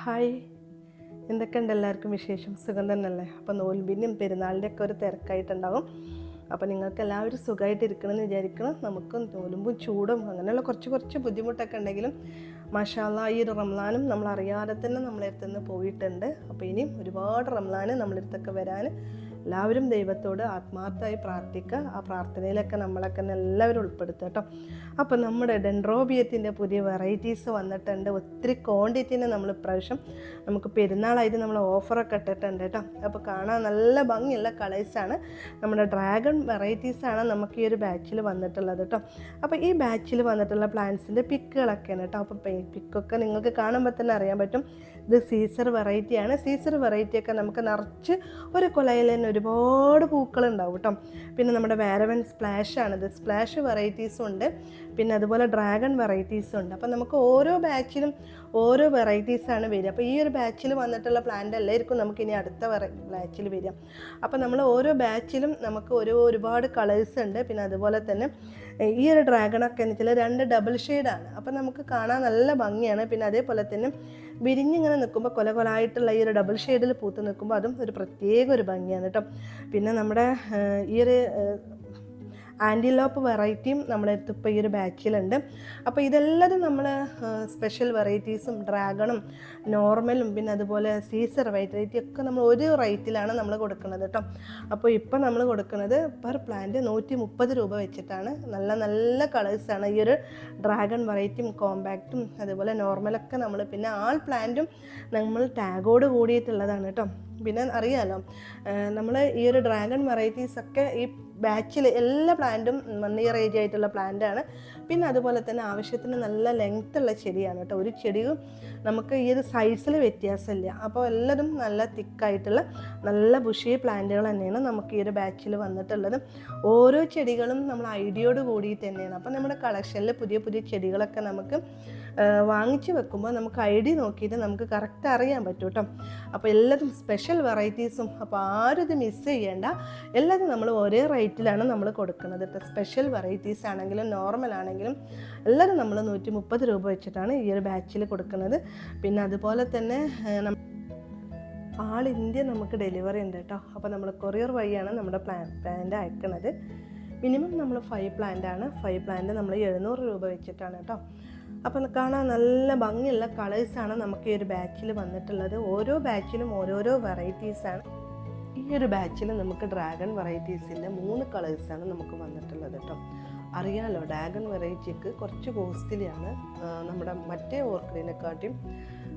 Hi. എന്തൊക്കെയുണ്ട് എല്ലാവർക്കും വിശേഷം? സുഖം തന്നെയല്ലേ? അപ്പോൾ നോൽമ്പിന്റെയും പെരുന്നാളിന്റെ ഒക്കെ ഒരു തിരക്കായിട്ടുണ്ടാവും. അപ്പോൾ നിങ്ങൾക്ക് എല്ലാവരും സുഖമായിട്ട് ഇരിക്കണമെന്ന് വിചാരിക്കണം. നമുക്ക് നോലുമ്പും ചൂടും അങ്ങനെയുള്ള കുറച്ച് കുറച്ച് ബുദ്ധിമുട്ടൊക്കെ ഉണ്ടെങ്കിലും മഷാല ഈ റംലാനും നമ്മൾ അറിയാതെ തന്നെ നമ്മളെ പോയിട്ടുണ്ട്. അപ്പോൾ ഇനിയും ഒരുപാട് റംലാന് നമ്മളെ അടുത്തൊക്കെ വരാൻ എല്ലാവരും ദൈവത്തോട് ആത്മാർത്ഥമായി പ്രാർത്ഥിക്കുക. ആ പ്രാർത്ഥനയിലൊക്കെ നമ്മളൊക്കെ എല്ലാവരും ഉൾപ്പെടുത്തുക കേട്ടോ. അപ്പോൾ നമ്മുടെ ഡെൻഡ്രോബിയത്തിന്റെ പുതിയ വെറൈറ്റീസ് വന്നിട്ടുണ്ട്. ഒത്തിരി ക്വാണ്ടിറ്റീനെ നമ്മൾ ഇപ്രാവശ്യം നമുക്ക് പെരുന്നാളായിട്ട് നമ്മൾ ഓഫറൊക്കെ ഇട്ടിട്ടുണ്ട് കേട്ടോ. അപ്പോൾ കാണാൻ നല്ല ഭംഗിയുള്ള കളേഴ്സാണ് നമ്മുടെ ഡ്രാഗൺ വെറൈറ്റീസാണ് നമുക്ക് ഈ ഒരു ബാച്ചിൽ വന്നിട്ടുള്ളത് കേട്ടോ. അപ്പോൾ ഈ ബാച്ചിൽ വന്നിട്ടുള്ള പ്ലാന്റ്സിന്റെ പിക്കുകളൊക്കെയാണ് കേട്ടോ. അപ്പോൾ പിക്കൊക്കെ നിങ്ങൾക്ക് കാണുമ്പോൾ തന്നെ അറിയാൻ പറ്റും. ഇത് സീസർ വെറൈറ്റിയാണ് സീസർ വെറൈറ്റിയൊക്കെ നമുക്ക് നിറച്ച് ഒരു കൊലയിൽ തന്നെ ഒരുപാട് പൂക്കളുണ്ടാവും കേട്ടോ. പിന്നെ നമ്മുടെ വേരവൻ സ്പ്ലാഷ് ആണിത് സ്പ്ലാഷ് വെറൈറ്റീസും ഉണ്ട്. പിന്നെ അതുപോലെ ഡ്രാഗൺ വെറൈറ്റീസും ഉണ്ട്. അപ്പോൾ നമുക്ക് ഓരോ ബാച്ചിലും ഓരോ വെറൈറ്റീസാണ് വരിക. അപ്പോൾ ഈ ഒരു ബാച്ചിൽ വന്നിട്ടുള്ള പ്ലാന്റ് എല്ലാവർക്കും നമുക്ക് ഇനി അടുത്ത വെറൈ ബാച്ചിൽ വരിക. അപ്പോൾ നമ്മൾ ഓരോ ബാച്ചിലും നമുക്ക് ഒരു ഒരുപാട് കളേഴ്സ് ഉണ്ട്. പിന്നെ അതുപോലെ തന്നെ ഈ ഒരു ഡ്രാഗണൊക്കെ എന്ന് വെച്ചാൽ രണ്ട് ഡബിൾ ഷെയ്ഡാണ് അപ്പോൾ നമുക്ക് കാണാൻ നല്ല ഭംഗിയാണ്. പിന്നെ അതേപോലെ തന്നെ വിരിഞ്ഞിങ്ങനെ നിൽക്കുമ്പോൾ കൊല കൊലായിട്ടുള്ള ഈ ഒരു ഡബിൾ ഷെയ്ഡിൽ പൂത്ത് നിൽക്കുമ്പോൾ അതും ഒരു പ്രത്യേക ഒരു ഭംഗിയാണ് കേട്ടോ. പിന്നെ നമ്മുടെ ഈ ഒരു ആന്റിലോപ്പ് വെറൈറ്റിയും നമ്മുടെ അടുത്ത് ഇപ്പോൾ ഈ ഒരു ബാച്ചിലുണ്ട്. അപ്പോൾ ഇതെല്ലാതും നമ്മൾ സ്പെഷ്യൽ വെറൈറ്റീസും ഡ്രാഗണും നോർമലും പിന്നെ അതുപോലെ സീസർ വെറൈറ്റി ഒക്കെ നമ്മൾ ഒരു റേറ്റിലാണ് നമ്മൾ കൊടുക്കുന്നത് കേട്ടോ. അപ്പോൾ ഇപ്പം നമ്മൾ കൊടുക്കുന്നത് പെർ പ്ലാന്റ് നൂറ്റി മുപ്പത് രൂപ വെച്ചിട്ടാണ്. നല്ല നല്ല കളേഴ്സാണ് ഈ ഒരു ഡ്രാഗൺ വെറൈറ്റിയും കോമ്പാക്റ്റും അതുപോലെ നോർമലൊക്കെ നമ്മൾ പിന്നെ ആൾ പ്ലാന്റും നമ്മൾ ടാഗോട് കൂടിയിട്ടുള്ളതാണ് കേട്ടോ. പിന്നെ അറിയാമല്ലോ നമ്മൾ ഈ ഒരു ഡ്രാഗൺ വെറൈറ്റീസ് ഒക്കെ ഈ ബാച്ചിൽ എല്ലാ പ്ലാന്റും വൺ ഇയർ ഏജ് ആയിട്ടുള്ള പ്ലാന്റാണ് പിന്നെ അതുപോലെ തന്നെ ആവശ്യത്തിന് നല്ല ലെങ്ത് ഉള്ള ചെടിയാണ് കേട്ടോ. ഒരു ചെടിയും നമുക്ക് ഈ ഒരു സൈസിൽ വ്യത്യാസമില്ല. അപ്പോൾ എല്ലാതും നല്ല തിക്കായിട്ടുള്ള നല്ല ബുഷി പ്ലാന്റുകൾ തന്നെയാണ് നമുക്ക് ഈ ഒരു ബാച്ചിൽ വന്നിട്ടുള്ളത്. ഓരോ ചെടികളും നമ്മൾ ഐഡിയോട് കൂടി തന്നെയാണ്. അപ്പോൾ നമ്മുടെ കളക്ഷനിൽ പുതിയ പുതിയ ചെടികളൊക്കെ നമുക്ക് വാങ്ങിച്ചു വെക്കുമ്പോൾ നമുക്ക് ഐ ഡി നോക്കിയിട്ട് നമുക്ക് കറക്റ്റ് അറിയാൻ പറ്റും കേട്ടോ. അപ്പോൾ എല്ലാതും സ്പെഷ്യൽ വെറൈറ്റീസും അപ്പോൾ ആരും ഇത് മിസ് ചെയ്യേണ്ട. എല്ലാതും നമ്മൾ ഒരേ റേറ്റിലാണ് നമ്മൾ കൊടുക്കുന്നത് കേട്ടോ സ്പെഷ്യൽ വെറൈറ്റീസ് ആണെങ്കിലും നോർമൽ ആണെങ്കിലും എല്ലാവരും നമ്മൾ നൂറ്റി മുപ്പത് രൂപ വെച്ചിട്ടാണ് ഈ ഒരു ബാച്ചിൽ കൊടുക്കുന്നത്. പിന്നെ അതുപോലെ തന്നെ ആൾ ഇന്ത്യ നമുക്ക് ഡെലിവറി ഉണ്ട് കേട്ടോ അപ്പോൾ നമ്മൾ കൊറിയർ വഴിയാണ് നമ്മുടെ പ്ലാൻ പ്ലാന്റ് അയക്കുന്നത് മിനിമം നമ്മൾ ഫൈവ് പ്ലാന്റ് ആണ്. ഫൈവ് പ്ലാന്റ് നമ്മൾ എഴുന്നൂറ് രൂപ വെച്ചിട്ടാണ് കേട്ടോ അപ്പോൾ കാണാൻ നല്ല ഭംഗിയുള്ള കളേഴ്സാണ് നമുക്ക് ഈ ഒരു ബാച്ചിൽ വന്നിട്ടുള്ളത്. ഓരോ ബാച്ചിലും ഓരോരോ വെറൈറ്റീസാണ് ഈ ഒരു ബാച്ചിൽ നമുക്ക് ഡ്രാഗൺ വെറൈറ്റീസിന്റെ മൂന്ന് കളേഴ്സാണ് നമുക്ക് വന്നിട്ടുള്ളത് കേട്ടോ അറിയാലോ ഡ്രാഗൺ വെറൈറ്റിക്ക് കുറച്ച് കോസ്റ്റ്ലിയാണ് നമ്മുടെ മറ്റേ ഓർക്കിഡിനെക്കാട്ടിയും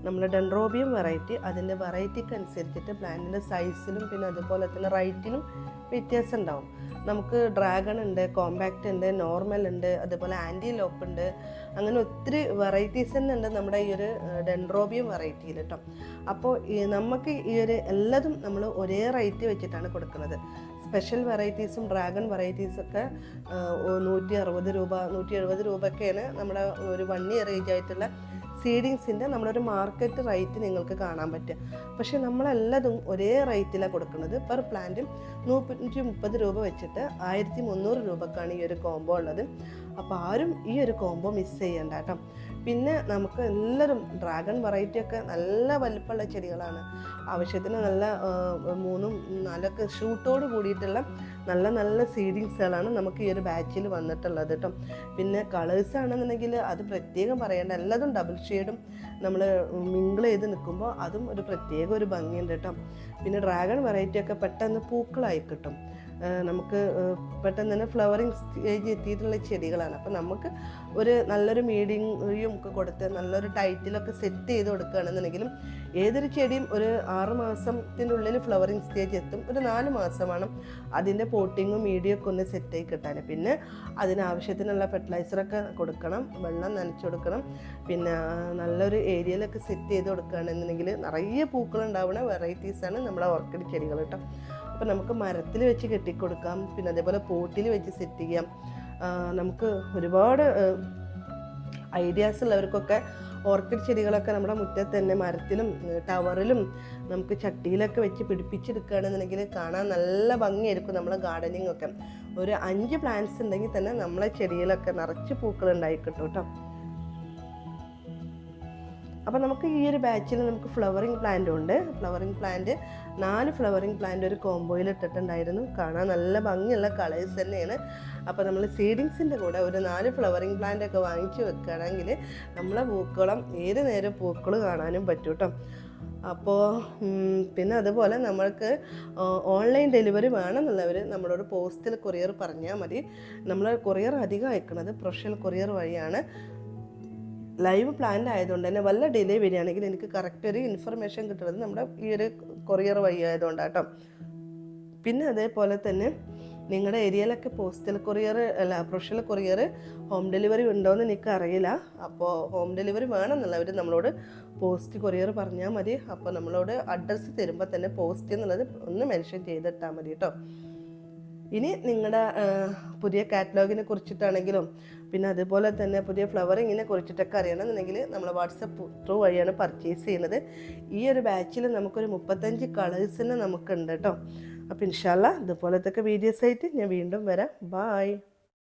നമ്മുടെ ഡെൻഡ്രോബിയം വെറൈറ്റി അതിന്റെ വെറൈറ്റിക്ക് അനുസരിച്ചിട്ട് പ്ലാന്റിന്റെ സൈസിലും പിന്നെ അതുപോലെ തന്നെ റൈറ്റിനും വ്യത്യാസം ഉണ്ടാവും നമുക്ക് ഡ്രാഗൺ ഉണ്ട് കോമ്പാക്റ്റ് ഉണ്ട് നോർമൽ ഉണ്ട് അതുപോലെ ആന്റിലോപ്പ് ഉണ്ട്. അങ്ങനെ ഒത്തിരി വെറൈറ്റീസ് തന്നെ ഉണ്ട് നമ്മുടെ ഈ ഒരു ഡെൻഡ്രോബിയം വെറൈറ്റിയിൽ കേട്ടോ അപ്പോൾ നമുക്ക് ഈ ഒരു എല്ലാതും നമ്മൾ ഒരേ റൈറ്റി വെച്ചിട്ടാണ് കൊടുക്കുന്നത്. സ്പെഷ്യൽ വെറൈറ്റീസും ഡ്രാഗൺ വെറൈറ്റീസും ഒക്കെ നൂറ്റി അറുപത് രൂപ നൂറ്റി എഴുപത് രൂപയൊക്കെയാണ് നമ്മുടെ ഒരു വൺ ഇയർ ഏജ് ആയിട്ടുള്ള സീഡിങ്സിന്റെ നമ്മളൊരു മാർക്കറ്റ് റേറ്റ് നിങ്ങൾക്ക് കാണാൻ പറ്റുക. പക്ഷെ നമ്മളെല്ലതും ഒരേ റേറ്റിലാണ് കൊടുക്കുന്നത്. പെർ പ്ലാന്റും നൂറ്റി മുപ്പത് രൂപ വെച്ചിട്ട് ആയിരത്തി മുന്നൂറ് രൂപക്കാണ് ഈ ഒരു കോംബോ ഉള്ളത്. അപ്പോൾ ആരും ഈ ഒരു കോംബോ മിസ് ചെയ്യണ്ട കേട്ടോ. പിന്നെ നമുക്ക് എല്ലാവരും ഡ്രാഗൺ വെറൈറ്റി ഒക്കെ നല്ല വലിപ്പമുള്ള ചെടികളാണ്. ആവശ്യത്തിന് നല്ല മൂന്നും നാലൊക്കെ ഷൂട്ടോട് കൂടിയിട്ടുള്ള നല്ല നല്ല സീഡിങ്സുകളാണ് നമുക്ക് ഈ ഒരു ബാച്ചിൽ വന്നിട്ടുള്ളത് കേട്ടോ. പിന്നെ കളേഴ്സ് ആണെന്നുണ്ടെങ്കിൽ അത് പ്രത്യേകം പറയേണ്ട. എല്ലാതും ഡബിൾ ഷെയ്ഡും നമ്മൾ മിങ്കിൾ ചെയ്ത് നിൽക്കുമ്പോൾ അതും ഒരു പ്രത്യേക ഒരു ഭംഗിയുണ്ട് കേട്ടോ. പിന്നെ ഡ്രാഗൺ വെറൈറ്റി ഒക്കെ പെട്ടെന്ന് പൂക്കളായി കിട്ടും. നമുക്ക് പെട്ടെന്ന് തന്നെ ഫ്ലവറിങ് സ്റ്റേജ് എത്തിയിട്ടുള്ള ചെടികളാണ്. അപ്പോൾ നമുക്ക് ഒരു നല്ലൊരു മീഡിയയും ഒക്കെ കൊടുത്ത് നല്ലൊരു ടൈറ്റിലൊക്കെ സെറ്റ് ചെയ്ത് കൊടുക്കുകയാണെന്നുണ്ടെങ്കിലും ഏതൊരു ചെടിയും ഒരു ആറ് മാസത്തിനുള്ളിൽ ഫ്ലവറിങ് സ്റ്റേജ് എത്തും. ഒരു നാല് മാസമാണ് അതിന്റെ പോട്ടിങ്ങും മീഡിയ ഒക്കെ ഒന്ന് സെറ്റായി കിട്ടാൻ. പിന്നെ അതിനാവശ്യത്തിനുള്ള ഫെർട്ടിലൈസറൊക്കെ കൊടുക്കണം വെള്ളം നനച്ചു കൊടുക്കണം. പിന്നെ നല്ലൊരു ഏരിയയിലൊക്കെ സെറ്റ് ചെയ്ത് കൊടുക്കുകയാണെന്നുണ്ടെങ്കിൽ നിറയെ പൂക്കളുണ്ടാവുന്ന വെറൈറ്റീസാണ് നമ്മുടെ ഓർക്കിഡ് ചെടികൾ കേട്ടോ. അപ്പോൾ നമുക്ക് മരത്തിൽ വെച്ച് കെട്ടിക്കൊടുക്കാം. പിന്നെ അതേപോലെ പോട്ടിൽ വെച്ച് സെറ്റ് ചെയ്യാം. നമുക്ക് ഒരുപാട് ഐഡിയാസ് ഉള്ളവർക്കൊക്കെ ഓർക്കിഡ് ചെടികളൊക്കെ നമ്മുടെ മുറ്റത്ത് തന്നെ മരത്തിലും ടവറിലും നമുക്ക് ചട്ടിയിലൊക്കെ വെച്ച് പിടിപ്പിച്ചെടുക്കുകയാണെന്നുണ്ടെങ്കിൽ കാണാൻ നല്ല ഭംഗിയായിരിക്കും നമ്മുടെ ഗാർഡനിങ് ഒക്കെ. ഒരു അഞ്ച് പ്ലാന്റ്സ് ഉണ്ടെങ്കിൽ തന്നെ നമ്മളെ ചെടിയിലൊക്കെ നിറച്ച് പൂക്കൾ ഉണ്ടായിക്കിട്ടും കേട്ടോ. അപ്പോൾ നമുക്ക് ഈ ഒരു ബാച്ചിൽ നമുക്ക് ഫ്ലവറിങ് പ്ലാന്റ് ഉണ്ട്. ഫ്ലവറിങ് പ്ലാന്റ് നാല് ഫ്ലവറിങ് പ്ലാന്റ് ഒരു കോംബോയിൽ ഇട്ടിട്ടുണ്ടായിരുന്നു. കാണാൻ നല്ല ഭംഗിയുള്ള കളേഴ്സ് തന്നെയാണ്. അപ്പോൾ നമ്മൾ സീഡിങ്സിന്റെ കൂടെ ഒരു നാല് ഫ്ലവറിങ് പ്ലാന്റ് ഒക്കെ വാങ്ങിച്ചു വെക്കുകയാണെങ്കിൽ നമ്മളെ പൂക്കളം ഏത് നേരം പൂക്കൾ കാണാനും പറ്റും കേട്ടോ അപ്പോൾ പിന്നെ അതുപോലെ നമ്മൾക്ക് ഓൺലൈൻ ഡെലിവറി വേണമെന്നുള്ളവർ നമ്മളോട് പോസ്റ്റിൽ കൊറിയർ പറഞ്ഞാൽ മതി. നമ്മൾ കൊറിയർ അധികം അയക്കുന്നത് പ്രൊഫഷണൽ കൊറിയർ വഴിയാണ്. ലൈവ് പ്ലാൻഡ് ആയതുകൊണ്ട് തന്നെ വല്ല ഡിലേ വരികയാണെങ്കിൽ എനിക്ക് കറക്റ്റ് ഒരു ഇൻഫർമേഷൻ കിട്ടുന്നത് നമ്മുടെ ഈ ഒരു കൊറിയർ വഴി ആയതുകൊണ്ടാണ് കേട്ടോ. പിന്നെ അതേപോലെ തന്നെ നിങ്ങളുടെ ഏരിയയിലൊക്കെ പോസ്റ്റൽ കൊറിയർ അല്ല പ്രൊഫഷണൽ കൊറിയർ ഹോം ഡെലിവറി ഉണ്ടോയെന്ന് എനിക്ക് അറിയില്ല അപ്പോൾ ഹോം ഡെലിവറി വേണമെന്നുള്ളവർ നമ്മളോട് പോസ്റ്റ് കൊറിയർ പറഞ്ഞാൽ മതി. അപ്പോൾ നമ്മളോട് അഡ്രസ്സ് തരുമ്പോൾ തന്നെ പോസ്റ്റ് എന്നുള്ളത് ഒന്ന് മെൻഷൻ ചെയ്തിട്ടാൽ മതി കേട്ടോ. ഇനി നിങ്ങളുടെ പുതിയ കാറ്റലോഗിനെ കുറിച്ചിട്ടാണെങ്കിലും പിന്നെ അതുപോലെ തന്നെ പുതിയ ഫ്ലവറിങ്ങിനെ കുറിച്ചിട്ടൊക്കെ അറിയണമെന്നുണ്ടെങ്കിൽ നമ്മൾ വാട്സപ്പ് ത്രൂ വഴിയാണ് പർച്ചേസ് ചെയ്യുന്നത്. ഈ ഒരു ബാച്ചിൽ നമുക്കൊരു മുപ്പത്തഞ്ച് കളേഴ്സിന് നമുക്കുണ്ട് കേട്ടോ അപ്പോൾ ഇൻഷാല്ല ഇതുപോലത്തെ വീഡിയോസ് ആയിട്ട് ഞാൻ വീണ്ടും വരാം. ബായ്